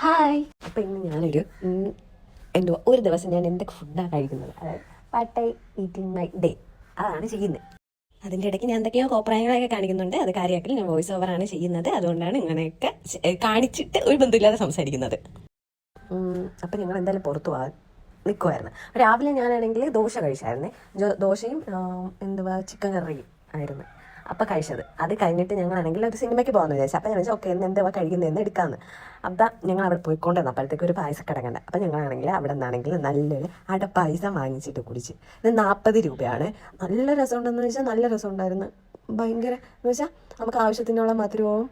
Hi അപ്പം ഇന്ന് ഞാനൊരു എന്തോ ഒരു ദിവസം ഞാൻ എന്തൊക്കെ ഫുഡാണ് കഴിക്കുന്നത്. അതായത് പാട്ടായി ഈറ്റിംഗ് മൈ ഡേ അതാണ് ചെയ്യുന്നത്. അതിന്റെ ഇടയ്ക്ക് ഞാൻ എന്തൊക്കെയോ കോപ്രായങ്ങളൊക്കെ കാണിക്കുന്നുണ്ട്. അത് കാര്യമാക്കി ഞാൻ വോയിസ് ഓവറാണ് ചെയ്യുന്നത്. അതുകൊണ്ടാണ് ഇങ്ങനെയൊക്കെ കാണിച്ചിട്ട് ഒരു ബന്ധമില്ലാതെ സംസാരിക്കുന്നത്. അപ്പം ഞങ്ങൾ എന്തായാലും പുറത്തു പോകാൻ നിൽക്കുമായിരുന്നു രാവിലെ ഞാനാണെങ്കിൽ ദോശ കഴിച്ചായിരുന്നേ. ദോശയും എന്തുവാ ചിക്കൻ കറിയും ആയിരുന്നു. അപ്പം കഴിച്ചത്. അത് കഴിഞ്ഞിട്ട് ഞങ്ങളാണെങ്കിൽ ഒരു സിനിമയ്ക്ക് പോകാമെന്ന് വിചാരിച്ചു. അപ്പോൾ ഞാൻ വെച്ചാൽ ഓക്കെ എന്താ എന്തുവാ കഴിക്കുന്നതെന്ന് എടുക്കാമെന്ന്. അപ്പം ഞങ്ങൾ അവിടെ പോയിക്കൊണ്ടിരുന്നു അപ്പോഴത്തേക്ക് ഒരു പായസം കിടക്കണ്ട ഞങ്ങൾ ഞങ്ങളാണെങ്കിൽ അവിടെ നിന്നാണെങ്കിൽ നല്ലൊരു അട പായസം വാങ്ങിച്ചിട്ട് കുടിച്ച്. ഇത് നാൽപ്പത് രൂപയാണ്. നല്ല രസമുണ്ടെന്ന് വെച്ചാൽ നല്ല രസമുണ്ടായിരുന്നു. ഭയങ്കര എന്ന് വെച്ചാൽ നമുക്ക് ആവശ്യത്തിനുള്ള മധുരവും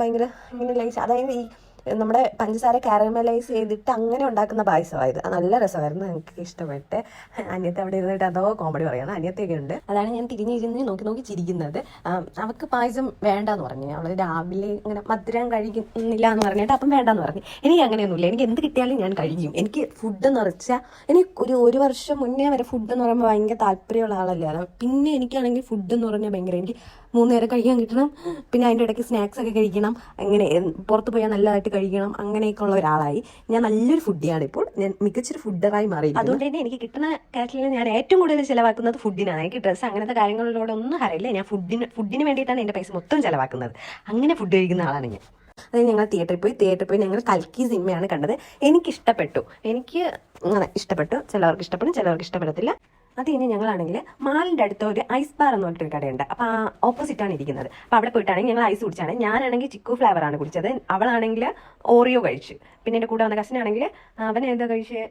ഭയങ്കര ഇങ്ങനെ ലൈസ്. അതായത് ഈ നമ്മുടെ പഞ്ചസാര കാരമലൈസ് ചെയ്തിട്ട് അങ്ങനെ ഉണ്ടാക്കുന്ന പായസമായത്. നല്ല രസമായിരുന്നു. എനിക്ക് ഇഷ്ടപ്പെട്ട്. അനിയത്തെ അവിടെ ഇരുന്നിട്ട് അതോ കോമഡി പറയണം അനിയത്തെയൊക്കെ ഉണ്ട്. അതാണ് ഞാൻ തിരിഞ്ഞിരുന്ന് നോക്കി നോക്കി ചിരിക്കുന്നത്. അവൾക്ക് പായസം വേണ്ടെന്ന് പറഞ്ഞു. അവൾ രാവിലെ ഇങ്ങനെ മധുരം കഴിക്കുന്നില്ല എന്ന് പറഞ്ഞിട്ട് അപ്പം വേണ്ടെന്ന് പറഞ്ഞു. എനിക്ക് അങ്ങനെയൊന്നുമില്ല. എനിക്ക് എന്ത് കിട്ടിയാലും ഞാൻ കഴിക്കും. എനിക്ക് ഫുഡ് എന്ന് വെച്ചാൽ എനിക്ക് ഒരു ഒരു വർഷം മുന്നേ വരെ ഫുഡ് എന്ന് പറയുമ്പോൾ ഭയങ്കര താല്പര്യമുള്ള ആളല്ലായിരുന്നു പിന്നെ എനിക്കാണെങ്കിൽ ഫുഡ് എന്ന് പറഞ്ഞാൽ ഭയങ്കര എനിക്ക് മൂന്ന് നേരം കഴിക്കാൻ കിട്ടണം. പിന്നെ അതിന്റെ ഇടയ്ക്ക് സ്നാക്സ് ഒക്കെ കഴിക്കണം. അങ്ങനെ പുറത്ത് പോയാൽ നല്ലതായിട്ട് കഴിക്കണം. അങ്ങനെയൊക്കെ ഉള്ള ഒരാളായി. ഞാൻ നല്ലൊരു ഫുഡിയാണ് ഇപ്പോൾ. ഞാൻ മികച്ചൊരു ഫുഡറായി മാറി അതുകൊണ്ട് തന്നെ എനിക്ക് കിട്ടുന്ന കാര്യത്തിൽ ഞാൻ ഏറ്റവും കൂടുതൽ ചിലവാക്കുന്നത് ഫുഡിനാണ് എനിക്ക് ഡ്രസ്സ് അങ്ങനത്തെ കാര്യങ്ങളിലൂടെ ഒന്നും അറിയില്ല. ഞാൻ ഫുഡിന് ഫുഡിന് വേണ്ടിയിട്ടാണ് എന്റെ പൈസ മൊത്തം ചിലവാക്കുന്നത്. അങ്ങനെ ഫുഡ് കഴിക്കുന്ന ആളാണ് ഞാൻ. അതായത് ഞങ്ങൾ തിയേറ്ററിൽ പോയി തിയേറ്ററിൽ പോയി ഞങ്ങൾ കൽക്കി സിനിമയാണ് കണ്ടത്. എനിക്ക് ഇഷ്ടപ്പെട്ടു. എനിക്ക് അങ്ങനെ ഇഷ്ടപ്പെട്ടു. ചിലവർക്ക് ഇഷ്ടപ്പെടും ചിലവർക്ക് ഇഷ്ടപ്പെടത്തില്ല. അത് കഴിഞ്ഞ് ഞങ്ങളാണെങ്കിൽ മാളിന്റെ അടുത്ത് ഒരു ഐസ് ബാർ എന്ന് പറഞ്ഞിട്ടൊരു കടയുണ്ട്. അപ്പോൾ ആ ഓപ്പോസിറ്റാണ് ഇരിക്കുന്നത്. അപ്പോൾ അവിടെ പോയിട്ടാണെങ്കിൽ ഞങ്ങൾ ഐസ് കുടിച്ചാണ്. ഞാനാണെങ്കിൽ ചിക്കു ഫ്ലേവർ ആണ് കുടിച്ചത്. അവളാണെങ്കിൽ ഓറിയോ കഴിച്ചു. പിന്നെ എന്റെ കൂടെ വന്ന കസിനാണെങ്കിൽ അവൻ എന്താ കഴിച്ച്?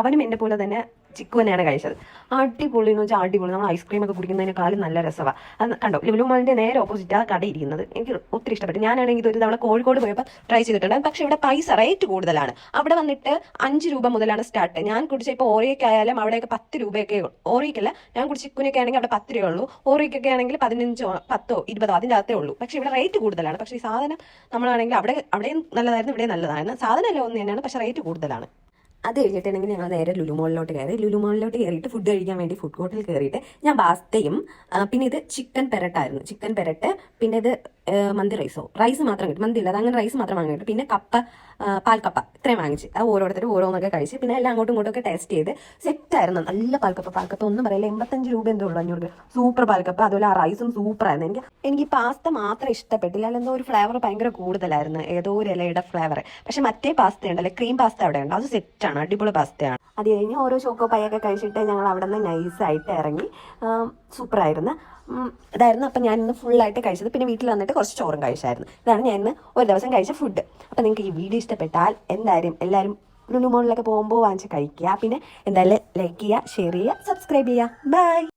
അവനും എന്റെ പോലെ തന്നെ ചിക്കു തന്നെയാണ് കഴിച്ചത്. അടിപൊളി എന്ന് വെച്ചാൽ അടിപൊളി. നമ്മൾ ഐസ്ക്രീം ഒക്കെ കുടിക്കുന്നതിനേക്കാളും നല്ല രസമാണ് അത് കണ്ടോ? ലുലു മാളിന്റെ നേരെ ഓപ്പോസിറ്റ് ആ കട ഇരിക്കുന്നത്. എനിക്ക് ഒത്തിരി ഇഷ്ടപ്പെട്ടു. ഞാനാണെങ്കിൽ ഇതൊരു തവണ കോഴിക്കോട് പോയപ്പോൾ ട്രൈ ചെയ്തിട്ടുണ്ട്. പക്ഷേ ഇവിടെ പൈസ റേറ്റ് കൂടുതലാണ്. അവിടെ വന്നിട്ട് അഞ്ച് രൂപ മുതലാണ് സ്റ്റാർട്ട് ഞാൻ കുടിച്ച ഇപ്പോൾ ഓറിയൊക്കെ ആയാലും അവിടെയൊക്കെ പത്ത് രൂപയൊക്കെ ഓറിയക്കല്ല ഞാൻ കുടിച്ച ചിക്കുനൊക്കെ ആണെങ്കിൽ അവിടെ പത്ത് രൂപ ഉള്ളൂ. ഓറിയൊക്കെ ആണെങ്കിൽ പതിനഞ്ചോ പത്തോ ഇരുപതോ അതിന്റെ അകത്തേ ഉള്ളൂ. പക്ഷേ ഇവിടെ റേറ്റ് കൂടുതലാണ്. പക്ഷേ ഈ സാധനം നമ്മളാണെങ്കിൽ അവിടെ അവിടെയും നല്ലതായിരുന്നു ഇവിടെയും നല്ലതായിരുന്നു. സാധനം എല്ലാം ഒന്ന് തന്നെയാണ് പക്ഷേ റേറ്റ് കൂടുതലാണ്. അത് കഴിഞ്ഞിട്ടുണ്ടെങ്കിൽ ഞങ്ങൾ നേരെ ലുലുമോളിലോട്ട് കയറി. ലുലുമോളിലോട്ട് കയറിയിട്ട് ഫുഡ് കഴിക്കാൻ വേണ്ടി ഫുഡ് കോർട്ടിൽ കയറിയിട്ട് ഞാൻ ബാസ്തയും പിന്നെ ഇത് ചിക്കൻ പെരട്ടായിരുന്നു. ചിക്കൻ പെരട്ട് പിന്നെ ഇത് മന്തി റൈസോ റൈസ് മാത്രം കിട്ടും. മന്തി ഇല്ല. അത് അങ്ങനെ റൈസ് മാത്രം വാങ്ങി കിട്ടും പിന്നെ കപ്പ പാൽക്കപ്പ ഇത്രയും വാങ്ങിച്ച്. അത് ഓരോരുത്തരും ഓരോന്നൊക്കെ കഴിച്ച്. പിന്നെ എല്ലാം അങ്ങോട്ടും ഇങ്ങോട്ടും ഒക്കെ ടേസ്റ്റ് ചെയ്ത് സെറ്റായിരുന്നു നല്ല പാൽക്കപ്പ പാൽക്കപ്പ. ഒന്നും പറയില്ല. എൺപത്തഞ്ച് രൂപ എന്തോ ഉള്ളൂ അഞ്ഞൂറ് രൂപ. സൂപ്പർ പാൽക്കപ്പ. അതുപോലെ ആ റൈസും സൂപ്പർ ആയിരുന്നു. എനിക്ക് എനിക്ക് പാസ്ത മാത്രം ഇഷ്ടപ്പെട്ടില്ല. അല്ലെന്തോ ഒരു ഫ്ലേവർ ഭയങ്കര കൂടുതലായിരുന്നു. ഏതോ ഒരു ഇലയുടെ ഫ്ലേവർ പക്ഷെ മറ്റേ പാസ്ത ഉണ്ടല്ലോ. ക്രീം പാസ്ത അവിടെ ഉണ്ട്. അത് സെറ്റാണ് അടിപൊളി പാസ്തയാണ് അത് കഴിഞ്ഞ് ഓരോ ചോക്കോ പയ്യൊക്കെ കഴിച്ചിട്ട് ഞങ്ങൾ അവിടെ നിന്ന് നൈസായിട്ട് ഇറങ്ങി. സൂപ്പറായിരുന്നു ഇതായിരുന്നു. അപ്പം ഞാൻ ഇന്ന് ഫുള്ളായിട്ട് കഴിച്ചത്. പിന്നെ വീട്ടിൽ വന്നിട്ട് കുറച്ച് ചോറും കഴിച്ചായിരുന്നു. ഇതാണ് ഞാൻ ഇന്ന് ഒരു ദിവസം കഴിച്ച ഫുഡ് അപ്പം നിങ്ങൾക്ക് ഈ വീഡിയോ ഇഷ്ടപ്പെട്ടാൽ എന്തായാലും എല്ലാവരും ലുലു മോളിലൊക്കെ പോകുമ്പോൾ വാങ്ങിച്ച് കഴിക്കുക. പിന്നെ എന്തായാലും ലൈക്ക് ചെയ്യുക ഷെയർ ചെയ്യുക സബ്സ്ക്രൈബ് ചെയ്യുക. ബൈ